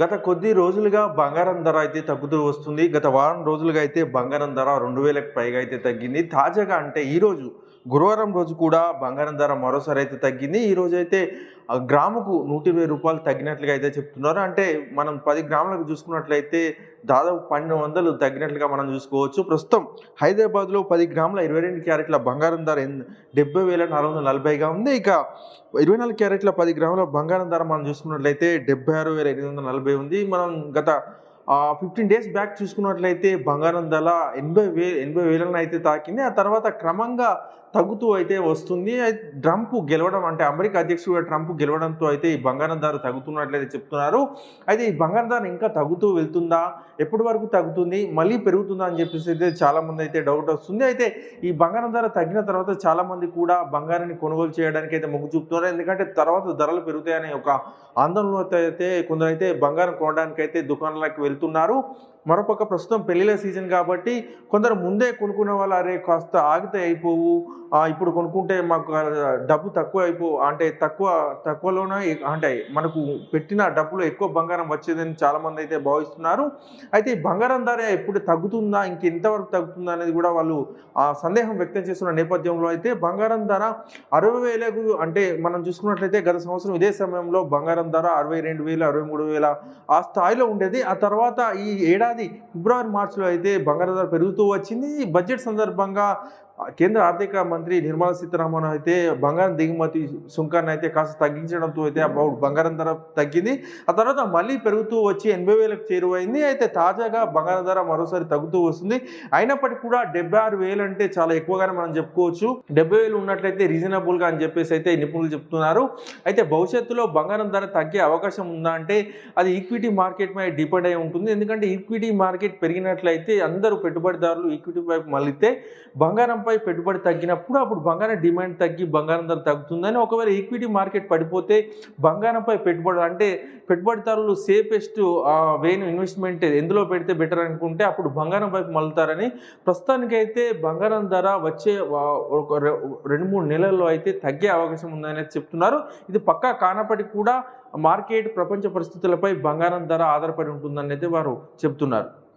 గత కొద్ది రోజులుగా బంగారం ధర అయితే తగ్గుతూ వస్తుంది. గత వారం రోజులుగా అయితే బంగారం ధర రెండు వేలకు పైగా అయితే తగ్గింది. తాజాగా అంటే ఈరోజు గురువారం రోజు కూడా బంగారం ధర మరోసారి అయితే తగ్గింది. ఈరోజు అయితే ఆ, గ్రాముకు నూట ఇరవై రూపాయలు తగ్గినట్లుగా అయితే చెప్తున్నారు. అంటే మనం పది గ్రాములకు చూసుకున్నట్లయితే దాదాపు పన్నెండు వందలు తగ్గినట్లుగా మనం చూసుకోవచ్చు. ప్రస్తుతం హైదరాబాద్లో పది గ్రాముల ఇరవై రెండు క్యారెట్ల బంగారం ధర డెబ్బై వేల నాలుగు వందల నలభైగా ఉంది. ఇక ఇరవై నాలుగు క్యారెట్ల పది గ్రాముల బంగారం ధర మనం చూసుకున్నట్లయితే డెబ్బై ఆరు వేల ఎనిమిది వందల నలభై ఉంది. మనం గత ఫిఫ్టీన్ డేస్ బ్యాక్ చూసుకున్నట్లయితే బంగారం ధర ఎనభై వే ఎనభై వేలను అయితే తాకింది. ఆ తర్వాత క్రమంగా తగ్గుతూ అయితే వస్తుంది. ట్రంప్ గెలవడం అంటే అమెరికా అధ్యక్షుడు ట్రంప్ గెలవడంతో అయితే ఈ బంగారం ధర తగ్గుతున్నట్లయితే చెప్తున్నారు. అయితే ఈ బంగారం ధర ఇంకా తగ్గుతూ వెళ్తుందా? ఎప్పటి వరకు తగ్గుతుంది? మళ్ళీ పెరుగుతుందా అని చెప్పేసి అయితే చాలామంది అయితే డౌట్ వస్తుంది. అయితే ఈ బంగారం ధర తగ్గిన తర్వాత చాలామంది కూడా బంగారాన్ని కొనుగోలు చేయడానికి అయితే మొగ్గు చూపుతున్నారు. ఎందుకంటే తర్వాత ధరలు పెరుగుతాయనే ఒక ఆందోళనలో అయితే కొందరైతే బంగారం కొనడానికి అయితే దుకాణాలకు వెళ్తున్నారు. మరోపక్క ప్రస్తుతం పెళ్ళిళ్ళ సీజన్ కాబట్టి కొందరు ముందే కొనుక్కునే వాళ్ళు అరే కాస్త ఆగితే అయిపోవు. ఇప్పుడు కొనుక్కుంటే మాకు డబ్బు తక్కువ అయిపో అంటే తక్కువ తక్కువలోనే అంటే మనకు పెట్టిన డబ్బులో ఎక్కువ బంగారం వచ్చేదని చాలామంది అయితే భావిస్తున్నారు. అయితే ఈ బంగారం ధర ఎప్పుడు తగ్గుతుందా? ఇంకెంతవరకు తగ్గుతుందా అనేది కూడా వాళ్ళు ఆ సందేహం వ్యక్తం చేస్తున్న నేపథ్యంలో అయితే బంగారం ధర అరవై వేలకు అంటే మనం చూసుకున్నట్లయితే గత సంవత్సరం ఇదే సమయంలో బంగారం ధర అరవై రెండు వేలు అరవై మూడు వేల ఆ స్థాయిలో ఉండేది. ఆ తర్వాత ఈ ఏడాది ఫిబ్రవరి మార్చిలో అయితే బంగారం ధర పెరుగుతూ వచ్చింది. బడ్జెట్ సందర్భంగా కేంద్ర ఆర్థిక మంత్రి నిర్మలా సీతారామన్ అయితే బంగారం దిగుమతి సుంకాన్ని అయితే కాస్త తగ్గించడంతో అయితే అబౌట్ బంగారం ధర తగ్గింది. ఆ తర్వాత మళ్ళీ పెరుగుతూ వచ్చి ఎనభై వేలకు చేరువైంది. అయితే తాజాగా బంగారం ధర మరోసారి తగ్గుతూ వస్తుంది. అయినప్పటికీ కూడా డెబ్బై ఆరు వేలు అంటే చాలా ఎక్కువగానే మనం చెప్పుకోవచ్చు. డెబ్బై వేలు ఉన్నట్లయితే రీజనబుల్గా అని చెప్పేసి అయితే నిపుణులు చెప్తున్నారు. అయితే భవిష్యత్తులో బంగారం ధర తగ్గే అవకాశం ఉందా అంటే అది ఈక్విటీ మార్కెట్ మీద డిపెండ్ అయి ఉంటుంది. ఎందుకంటే ఈక్విటీ మార్కెట్ పెరిగినట్లయితే అందరూ పెట్టుబడిదారులు ఈక్విటీ వైపు మళ్ళితే బంగారంపై పెట్టుబడి తగ్గినప్పుడు అప్పుడు బంగారం డిమాండ్ తగ్గి బంగారం ధర తగ్గుతుందని ఒకవేళ ఈక్విటీ మార్కెట్ పడిపోతే బంగారంపై పెట్టుబడి అంటే పెట్టుబడిదారులు సేఫెస్ట్ వేను ఇన్వెస్ట్మెంట్ ఎందులో పెడితే బెటర్ అనుకుంటే అప్పుడు బంగారం వైపు మళ్ళుతారని ప్రస్తుతానికైతే బంగారం ధర వచ్చే ఒక రెండు మూడు నెలల్లో అయితే తగ్గే అవకాశం ఉందని చెప్తున్నారు. ఇది పక్కా కానప్పటికీ కూడా మార్కెట్ ప్రపంచ పరిస్థితులపై బంగారం ధర ఆధారపడి ఉంటుందని అయితే వారు చెప్తున్నారు.